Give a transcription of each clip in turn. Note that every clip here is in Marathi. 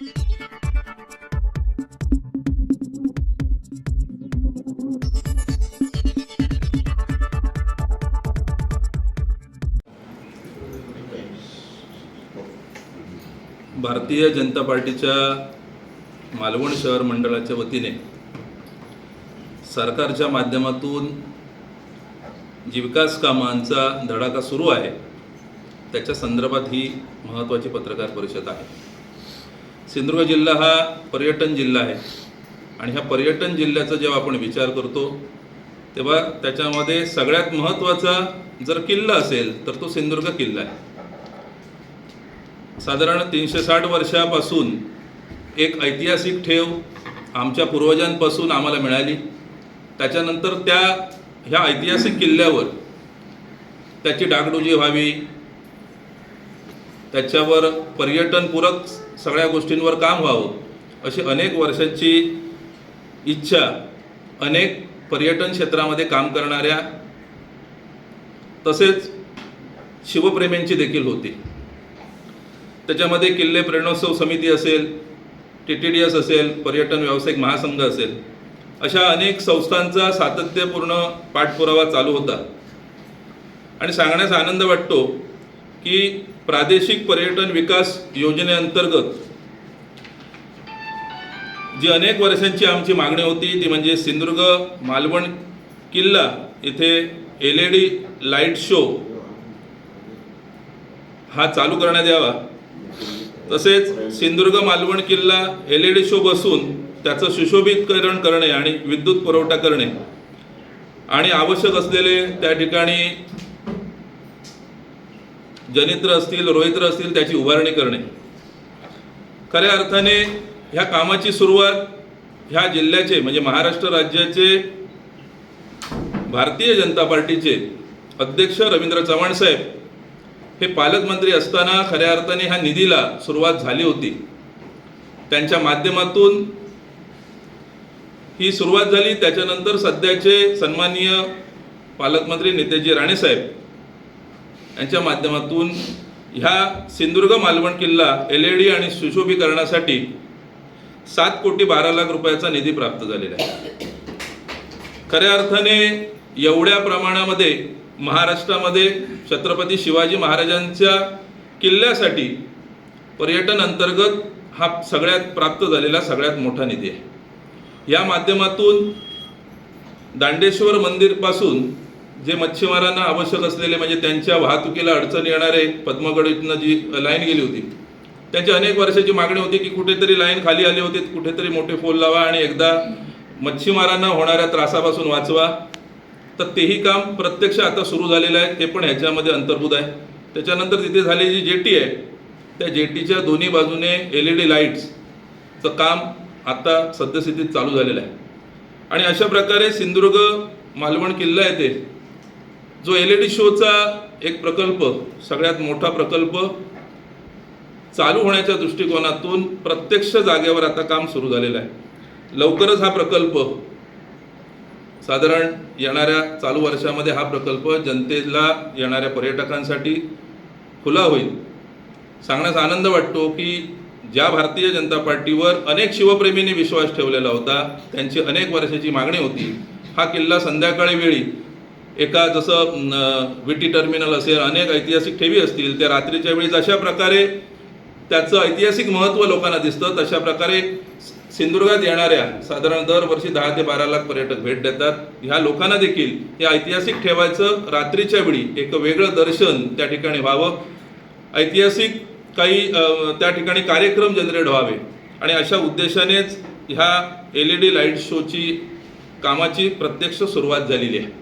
भारतीय जनता पार्टीच्या मालवण शहर मंडळाच्या वतीने सरकारच्या माध्यमातून जी विकास कामांचा धडाका सुरू आहे त्याच्या संदर्भात ही महत्त्वाची पत्रकार परिषद आहे. सिंधुदुर्ग जिल्हा हा पर्यटन जिल्हा आहे. आणि ह्या पर्यटन जिल्ह्याचा जेव्हा आपण विचार करतो तेव्हा त्याच्यामध्ये सगळ्यात महत्त्वाचा जर किल्ला असेल तर तो सिंधुदुर्ग किल्ला आहे. साधारण तीनशे साठ वर्षापासून एक ऐतिहासिक ठेव आमच्या पूर्वजांपासून आम्हाला मिळाली. त्याच्यानंतर त्या ह्या ऐतिहासिक किल्ल्यावर त्याची डागडुजी व्हावी त्याच्यावर पर्यटनपूरक सगळ्या गोष्टींवर काम व्हावं अशी अनेक वर्षांची इच्छा अनेक पर्यटन क्षेत्रामध्ये काम करणाऱ्या तसेच शिवप्रेमींची देखील होती. त्याच्यामध्ये किल्ले प्रेरणोत्सव समिती असेल टी टी डी एस असेल पर्यटन व्यावसायिक महासंघ असेल अशा अनेक संस्थांचा सातत्यपूर्ण पाठपुरावा चालू होता. आणि सांगण्यास आनंद वाटतो की प्रादेशिक पर्यटन विकास योजनेअंतर्गत जी अनेक वर्षांची आमची मागणी होती ती म्हणजे सिंधुदुर्ग मालवण किल्ला इथे L E D light show हा चालू करण्यात यावा. तसेच सिंधुदुर्ग मालवण किल्ला एल ई डी शो बसून त्याचं सुशोभीकरण करणे आणि विद्युत पुरवठा करणे. आणि आवश्यक असलेले त्या ठिकाणी जनित्र असतील रोहित्र असतील त्याची उभारणी करणे. खऱ्या अर्थाने ह्या कामाची सुरुवात ह्या जिल्ह्याचे म्हणजे महाराष्ट्र राज्याचे भारतीय जनता पार्टीचे अध्यक्ष रवींद्र चव्हाण साहेब हे पालकमंत्री असताना खऱ्या अर्थाने ह्या निधीला सुरुवात झाली होती. त्यांच्या माध्यमातून ही सुरुवात झाली. त्याच्यानंतर सध्याचे सन्माननीय पालकमंत्री नेतेजी राणेसाहेब यांच्या माध्यमातून ह्या सिंधुदुर्ग मालवण किल्ला एल ई डी आणि सुशोभीकरणासाठी सात कोटी बारा लाख रुपयाचा निधी प्राप्त झालेला आहे. खऱ्या अर्थाने एवढ्या प्रमाणामध्ये महाराष्ट्रामध्ये छत्रपती शिवाजी महाराजांच्या किल्ल्यासाठी पर्यटन अंतर्गत हा सगळ्यात प्राप्त झालेला सगळ्यात मोठा निधी आहे. या माध्यमातून दांडेश्वर मंदिरपासून जे मच्छीमारांना आवश्यक असलेले म्हणजे त्यांच्या वाहतुकीला अडचण येणारे पद्मगड इथनं जी लाईन गेली होती त्यांची अनेक वर्षाची मागणी होती की कुठेतरी लाईन खाली आली होती कुठेतरी मोठे फोल लावा आणि एकदा मच्छीमारांना होणाऱ्या त्रासापासून वाचवा. तर तेही काम प्रत्यक्ष आता सुरू झालेलं आहे ते पण ह्याच्यामध्ये अंतर्भूत आहे. त्याच्यानंतर तिथे झालेली जी जेटी आहे त्या जेटीच्या दोन्ही बाजूने एल ई डी लाईट्सचं काम आता सद्यस्थितीत चालू झालेलं आहे. आणि अशा प्रकारे सिंधुदुर्ग मालवण किल्ला येते जो एल ई डी शोचा एक प्रकल्प सगळ्यात मोठा प्रकल्प चालू होण्याच्या दृष्टिकोनातून प्रत्यक्ष जागेवर आता काम सुरू झालेलं आहे. लवकरच हा प्रकल्प साधारण येणाऱ्या चालू वर्षामध्ये हा प्रकल्प जनतेला येणाऱ्या पर्यटकांसाठी खुला होईल. सांगण्यास आनंद वाटतो की ज्या भारतीय जनता पार्टीवर अनेक शिवप्रेमींनी विश्वास ठेवलेला होता त्यांची अनेक वर्षाची मागणी होती. हा किल्ला संध्याकाळी वेळी एका जसं विटी टी टर्मिनल असेल अनेक ऐतिहासिक ठेवी असतील त्या रात्रीच्या वेळी जशा प्रकारे त्याचं ऐतिहासिक महत्त्व लोकांना दिसतं तशा प्रकारे सिंधुदुर्गात येणाऱ्या साधारण दरवर्षी दहा ते बारा लाख पर्यटक भेट देतात. ह्या लोकांना देखील या ऐतिहासिक ठेवायचं रात्रीच्या वेळी एक वेगळं दर्शन त्या ठिकाणी व्हावं. ऐतिहासिक काही त्या ठिकाणी कार्यक्रम जनरेट व्हावे. आणि अशा उद्देशानेच ह्या एल ई डी लाइट शोची कामाची प्रत्यक्ष सुरुवात झालेली आहे.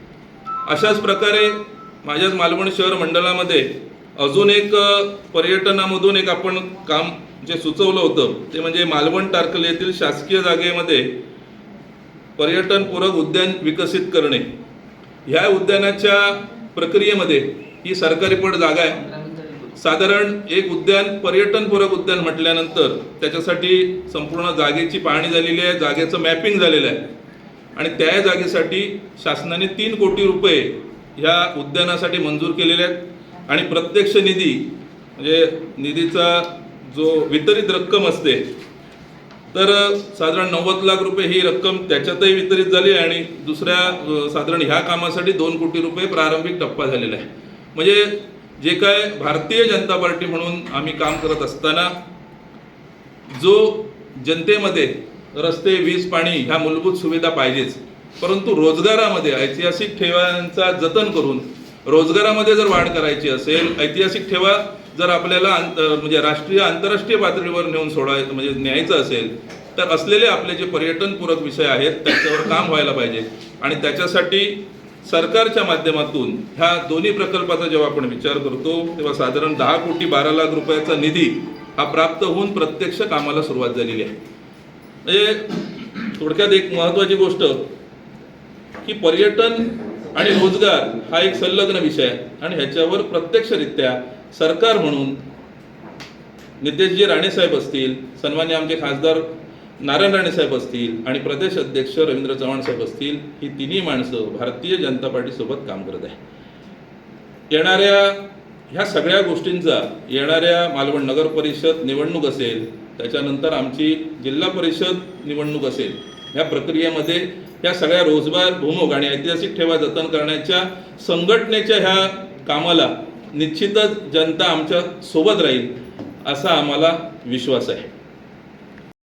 अशाच प्रकारे माझ्याच मालवण शहर मंडळामध्ये अजून एक पर्यटनामधून एक आपण काम जे सुचवलं होतं ते म्हणजे मालवण टारकल येथील शासकीय जागेमध्ये पर्यटनपूरक उद्यान विकसित करणे. ह्या उद्यानाच्या प्रक्रियेमध्ये ही सरकारी पड जागा आहे. साधारण एक उद्यान पर्यटनपूरक उद्यान म्हटल्यानंतर त्याच्यासाठी संपूर्ण जागेची पाहणी झालेली आहे जागेचं मॅपिंग झालेलं आहे. आणि त्या जागेसाठी शासनाने तीन कोटी रुपये ह्या उद्यानासाठी मंजूर केलेले आहेत. आणि प्रत्यक्ष निधी म्हणजे निधीचा जो वितरित रक्कम असते तर साधारण नव्वद लाख रुपये ही रक्कम त्याच्यातही वितरित झाली आणि दुसऱ्या साधारण ह्या कामासाठी दोन कोटी रुपये प्रारंभिक टप्पा झालेला आहे. म्हणजे जे काय भारतीय जनता पार्टी म्हणून आम्ही काम करत असताना जो जनतेमध्ये रस्ते वीज पाणी ह्या मूलभूत सुविधा पाहिजेच. परंतु रोजगारामध्ये ऐतिहासिक ठेवांचा जतन करून रोजगारामध्ये जर वाढ करायची असेल ऐतिहासिक ठेवा जर आपल्याला म्हणजे राष्ट्रीय आंतरराष्ट्रीय पातळीवर नेऊन सोडायचं म्हणजे न्यायचं असेल तर असलेले आपले जे पर्यटनपूरक विषय आहेत त्याच्यावर काम व्हायला पाहिजे. आणि त्याच्यासाठी सरकारच्या माध्यमातून ह्या दोन्ही प्रकल्पाचा जेव्हा आपण विचार करतो तेव्हा साधारण दहा कोटी बारा लाख रुपयाचा निधी हा प्राप्त होऊन प्रत्यक्ष कामाला सुरुवात झालेली आहे. म्हणजे थोडक्यात एक महत्त्वाची गोष्ट की पर्यटन आणि रोजगार हा एक संलग्न विषय आहे. आणि ह्याच्यावर प्रत्यक्षरित्या सरकार म्हणून नितेशजी राणेसाहेब असतील सन्मान्य आमचे खासदार नारायण राणेसाहेब असतील आणि प्रदेश अध्यक्ष रवींद्र चव्हाण साहेब असतील ही तिन्ही माणसं भारतीय जनता पार्टीसोबत काम करत आहे येणाऱ्या ह्या सगळ्या गोष्टींचा येणाऱ्या मालवण नगर परिषद निवडणूक असेल त्याच्यानंतर आमची जिल्हा परिषद निवडणूक असेल ह्या प्रक्रियेमध्ये ह्या सगळ्या रोजगार भूमोग आणि ऐतिहासिक ठेवा जतन करण्याच्या संघटनेच्या ह्या कामाला निश्चितच जनता आमच्यासोबत राहील असा आम्हाला विश्वास आहे.